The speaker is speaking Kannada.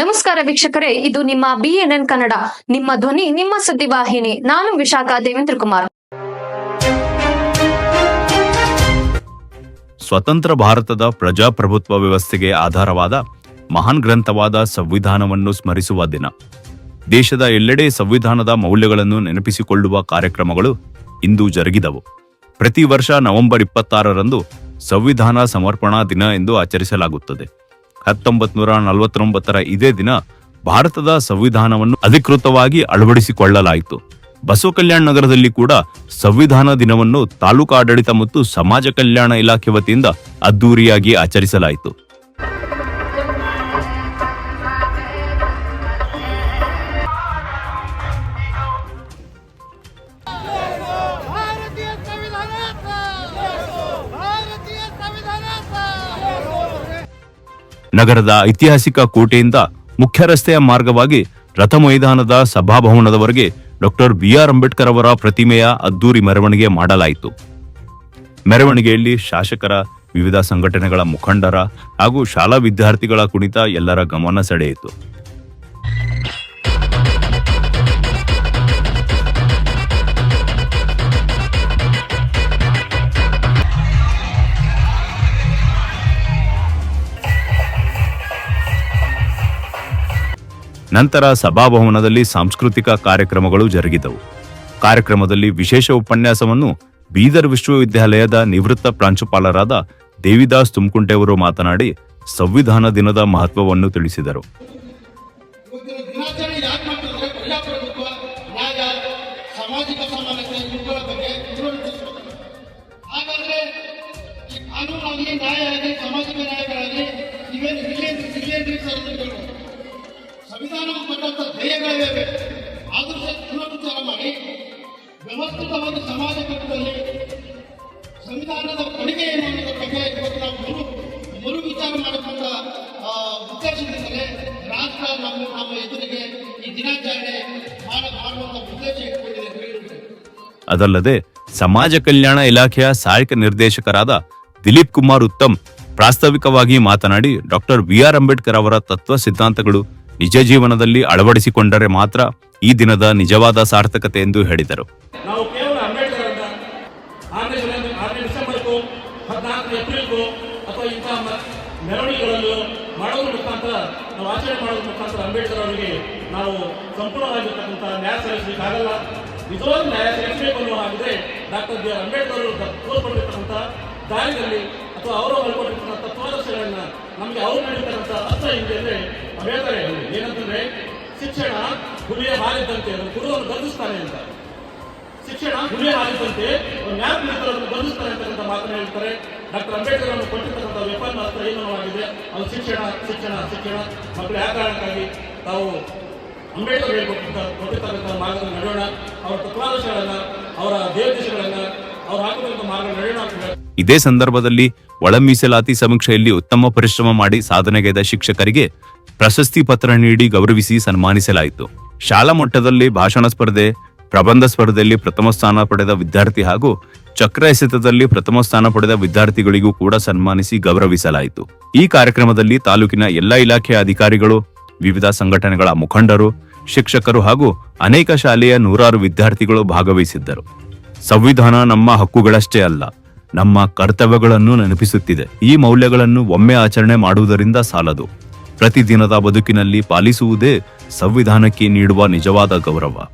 ನಮಸ್ಕಾರ ವೀಕ್ಷಕರೇ, ಇದು ನಿಮ್ಮ ಬಿಎನ್ಎನ್ ಕನ್ನಡ, ನಿಮ್ಮ ಧ್ವನಿ, ನಿಮ್ಮ ಸುದ್ದಿವಾಹಿನಿ ನಾನು ವಿಶಾಖ ದೇವೇಂದ್ರ ಕುಮಾರ್. ಸ್ವತಂತ್ರ ಭಾರತದ ಪ್ರಜಾಪ್ರಭುತ್ವ ವ್ಯವಸ್ಥೆಗೆ ಆಧಾರವಾದ ಮಹಾನ್ ಗ್ರಂಥವಾದ ಸಂವಿಧಾನವನ್ನು ಸ್ಮರಿಸುವ ದಿನ. ದೇಶದ ಎಲ್ಲೆಡೆ ಸಂವಿಧಾನದ ಮೌಲ್ಯಗಳನ್ನು ನೆನಪಿಸಿಕೊಳ್ಳುವ ಕಾರ್ಯಕ್ರಮಗಳು ಇಂದು ಜರುಗಿದವು. ಪ್ರತಿ ವರ್ಷ ನವೆಂಬರ್ ಇಪ್ಪತ್ತಾರರಂದು ಸಂವಿಧಾನ ಸಮರ್ಪಣಾ ದಿನ ಎಂದು ಆಚರಿಸಲಾಗುತ್ತದೆ. ಹತ್ತೊಂಬತ್ ನೂರ ನಲವತ್ತೊಂಬತ್ತರ ಇದೇ ದಿನ ಭಾರತದ ಸಂವಿಧಾನವನ್ನು ಅಧಿಕೃತವಾಗಿ ಅಳವಡಿಸಿಕೊಳ್ಳಲಾಯಿತು. ಬಸವ ಕಲ್ಯಾಣ ನಗರದಲ್ಲಿ ಕೂಡ ಸಂವಿಧಾನ ದಿನವನ್ನು ತಾಲೂಕಾಡಳಿತ ಮತ್ತು ಸಮಾಜ ಕಲ್ಯಾಣ ಇಲಾಖೆ ವತಿಯಿಂದ ಅದ್ದೂರಿಯಾಗಿ ಆಚರಿಸಲಾಯಿತು. ನಗರದ ಐತಿಹಾಸಿಕ ಕೋಟೆಯಿಂದ ಮುಖ್ಯ ರಸ್ತೆಯ ಮಾರ್ಗವಾಗಿ ರಥ ಮೈದಾನದ ಸಭಾಭವನದವರೆಗೆ ಡಾಕ್ಟರ್ ಬಿಆರ್ ಅಂಬೇಡ್ಕರ್ ಅವರ ಪ್ರತಿಮೆಯ ಅದ್ದೂರಿ ಮೆರವಣಿಗೆ ಮಾಡಲಾಯಿತು. ಮೆರವಣಿಗೆಯಲ್ಲಿ ಶಾಸಕರ, ವಿವಿಧ ಸಂಘಟನೆಗಳ ಮುಖಂಡರ ಹಾಗೂ ಶಾಲಾ ವಿದ್ಯಾರ್ಥಿಗಳ ಕುಣಿತ ಎಲ್ಲರ ಗಮನ ಸೆಳೆಯಿತು. ನಂತರ ಸಭಾಭವನದಲ್ಲಿ ಸಾಂಸ್ಕೃತಿಕ ಕಾರ್ಯಕ್ರಮಗಳು ಜರುಗಿದವು. ಕಾರ್ಯಕ್ರಮದಲ್ಲಿ ವಿಶೇಷ ಉಪನ್ಯಾಸವನ್ನು ಬೀದರ್ ವಿಶ್ವವಿದ್ಯಾಲಯದ ನಿವೃತ್ತ ಪ್ರಾಂಶುಪಾಲರಾದ ದೇವಿದಾಸ್ ತುಮಕುಂಟೆಯವರು ಮಾತನಾಡಿ ಸಂವಿಧಾನ ದಿನದ ಮಹತ್ವವನ್ನು ತಿಳಿಸಿದರು. ಸಾಮಾಜಿಕ ಸಮಾನತೆ ಇವುಗಳ ಬಗ್ಗೆ ತಿಳುವಳಿಸಬೇಕು ಹಾಗಾದ್ರೆ ಈ ಕಾನೂನಾಗಲಿ ನ್ಯಾಯ ಆಗಲಿ ಸಾಮಾಜಿಕ ನ್ಯಾಯಗಳಾಗಲಿ ಇವೇನು ಇಲ್ಲೇನು ಇಲ್ಲೇನ್ರಿ ಸರ್ ಅಂತ ಕೇಳ್ಬೋದು. ಸಂವಿಧಾನ ಕೊಟ್ಟಂತ ಧ್ಯೇಯಗಳಿವೆ. ಆದರ್ಶ ಪುನರುಚ್ಚಾರ ಮಾಡಿ. ವ್ಯವಸ್ಥಿತವಾದ ಸಮಾಜ ಕಟ್ಟುವಲ್ಲಿ ಸಂವಿಧಾನದ ಕೊಡುಗೆ ಏನು ಅನ್ನೋದ್ರ ಬಗ್ಗೆ ಇವತ್ತು ನಾವು ಮರು ಮರು ವಿಚಾರ ಮಾಡಬೇಕಂತ ಆ, ಉದ್ದೇಶದಿಂದಲೇ ರಾಷ್ಟ್ರ ನಮ್ಮ ನಮ್ಮ ಎದುರಿಗೆ ಈ ದಿನಾಚರಣೆ ಮಾಡ ಮಾಡುವಂತ ಉದ್ದೇಶ ಇಟ್ಕೊಂಡಿದೆ ಅದಲ್ಲದೆ ಸಮಾಜ ಕಲ್ಯಾಣ ಇಲಾಖೆಯ ಸಹಾಯಕ ನಿರ್ದೇಶಕರಾದ ದಿಲೀಪ್ ಕುಮಾರ್ ಉತ್ತಮ್ ಪ್ರಾಸ್ತಾವಿಕವಾಗಿ ಮಾತನಾಡಿ ಡಾಕ್ಟರ್ ಬಿಆರ್ ಅಂಬೇಡ್ಕರ್ ಅವರ ತತ್ವ ಸಿದ್ಧಾಂತಗಳು ನಿಜ ಜೀವನದಲ್ಲಿ ಅಳವಡಿಸಿಕೊಂಡರೆ ಮಾತ್ರ ಈ ದಿನದ ನಿಜವಾದ ಸಾರ್ಥಕತೆ ಎಂದು ಹೇಳಿದರು. ಅಂಬೇಡ್ಕರ್ ಅವರಿಗೆ ನಾವು ಸಂಪೂರ್ಣವಾಗಿರ್ತಕ್ಕಂಥ ನ್ಯಾಯ ಸಲ್ಲಿಸಲಿಕ್ಕಾಗಲ್ಲ. ನಿಜವಾದ ನ್ಯಾಯ ಸಲ್ಲಿಸಬೇಕು ಅನ್ನೋ ಹಾಗಿದ್ರೆ ಡಾಕ್ಟರ್ ಬಿ ಅಂಬೇಡ್ಕರ್ ಅವರು ತೋರ್ಪಟ್ಟಿರ್ತಕ್ಕಂಥ ದಾರಿಯಲ್ಲಿ ಅಥವಾ ಅವರು ಹೇಳ್ಕೊಂಡಿರ್ತಕ್ಕಂಥ ತತ್ವಾದರ್ಶಗಳನ್ನ ನಮಗೆ ಅವರು ನೀಡಿರ್ತಕ್ಕಂಥ ಅರ್ಥ ಹಿಂಗೆ ಅಂದ್ರೆ ಹೇಳ್ತಾರೆ ಏನಂತಂದ್ರೆ ಶಿಕ್ಷಣ ಹುಲಿಯ ಹಾರಿದ್ದಂತೆ ಅದನ್ನು ಗುರುವನ್ನು ಬಂಧಿಸ್ತಾನೆ ಅಂತ. ಶಿಕ್ಷಣ ಗುರಿಯ ಹಾರಿದ್ದಂತೆ ನ್ಯಾಯ ಮಿತ್ರರನ್ನು ಬಂಧಿಸ್ತಾರೆ ಅಂತಕ್ಕಂಥ ಮಾತನ್ನು ಹೇಳ್ತಾರೆ. ಡಾಕ್ಟರ್ ಅಂಬೇಡ್ಕರ್ ಅವರು ಕೊಟ್ಟಿರ್ತಕ್ಕಂಥ ವ್ಯಾಪಾರ ಅರ್ಥ ಅದು ಶಿಕ್ಷಣ ಶಿಕ್ಷಣ ಶಿಕ್ಷಣ. ಮಕ್ಕಳು ಯಾವ ಕಾರಣಕ್ಕಾಗಿ? ತಾವು ಅಂಬೇಡ್ಕರ್ ಹೇಳ್ಕೊಟ್ಟಿದ್ದ, ಕೊಟ್ಟಿರ್ತಕ್ಕಂಥ ಮಾರ್ಗದ ನಡೋಣ ಅವರ ತತ್ವಾದರ್ಶಗಳನ್ನ, ಅವರ ದೇವದೇಶಗಳನ್ನ, ಅವ್ರು ಹಾಕಿದಂಥ ಮಾರ್ಗ ನಡೆಯೋಣ. ಇದೇ ಸಂದರ್ಭದಲ್ಲಿ ಒಳ ಮೀಸಲಾತಿ ಸಮೀಕ್ಷೆಯಲ್ಲಿ ಉತ್ತಮ ಪರಿಶ್ರಮ ಮಾಡಿ ಸಾಧನೆಗೈದ ಶಿಕ್ಷಕರಿಗೆ ಪ್ರಶಸ್ತಿ ಪತ್ರ ನೀಡಿ ಗೌರವಿಸಿ ಸನ್ಮಾನಿಸಲಾಯಿತು. ಶಾಲಾ ಮಟ್ಟದಲ್ಲಿ ಭಾಷಣ ಸ್ಪರ್ಧೆ, ಪ್ರಬಂಧ ಸ್ಪರ್ಧೆಯಲ್ಲಿ ಪ್ರಥಮ ಸ್ಥಾನ ಪಡೆದ ವಿದ್ಯಾರ್ಥಿ ಹಾಗೂ ಚಕ್ರ ಎಸೆತದಲ್ಲಿ ಪ್ರಥಮ ಸ್ಥಾನ ಪಡೆದ ವಿದ್ಯಾರ್ಥಿಗಳಿಗೂ ಕೂಡ ಸನ್ಮಾನಿಸಿ ಗೌರವಿಸಲಾಯಿತು. ಈ ಕಾರ್ಯಕ್ರಮದಲ್ಲಿ ತಾಲೂಕಿನ ಎಲ್ಲ ಇಲಾಖೆಯ ಅಧಿಕಾರಿಗಳು, ವಿವಿಧ ಸಂಘಟನೆಗಳ ಮುಖಂಡರು, ಶಿಕ್ಷಕರು ಹಾಗೂ ಅನೇಕ ಶಾಲೆಯ ನೂರಾರು ವಿದ್ಯಾರ್ಥಿಗಳು ಭಾಗವಹಿಸಿದ್ದರು. ಸಂವಿಧಾನ ನಮ್ಮ ಹಕ್ಕುಗಳಷ್ಟೇ ಅಲ್ಲ ನಮ್ಮ ಕರ್ತವ್ಯಗಳನ್ನು ನೆನಪಿಸುತ್ತಿದೆ. ಈ ಮೌಲ್ಯಗಳನ್ನು ಒಮ್ಮೆ ಆಚರಣೆ ಮಾಡುವುದರಿಂದ ಸಾಲದು. ಪ್ರತಿದಿನದ ಬದುಕಿನಲ್ಲಿ ಪಾಲಿಸುವುದೇ ಸಂವಿಧಾನಕ್ಕೆ ನೀಡುವ ನಿಜವಾದ ಗೌರವ.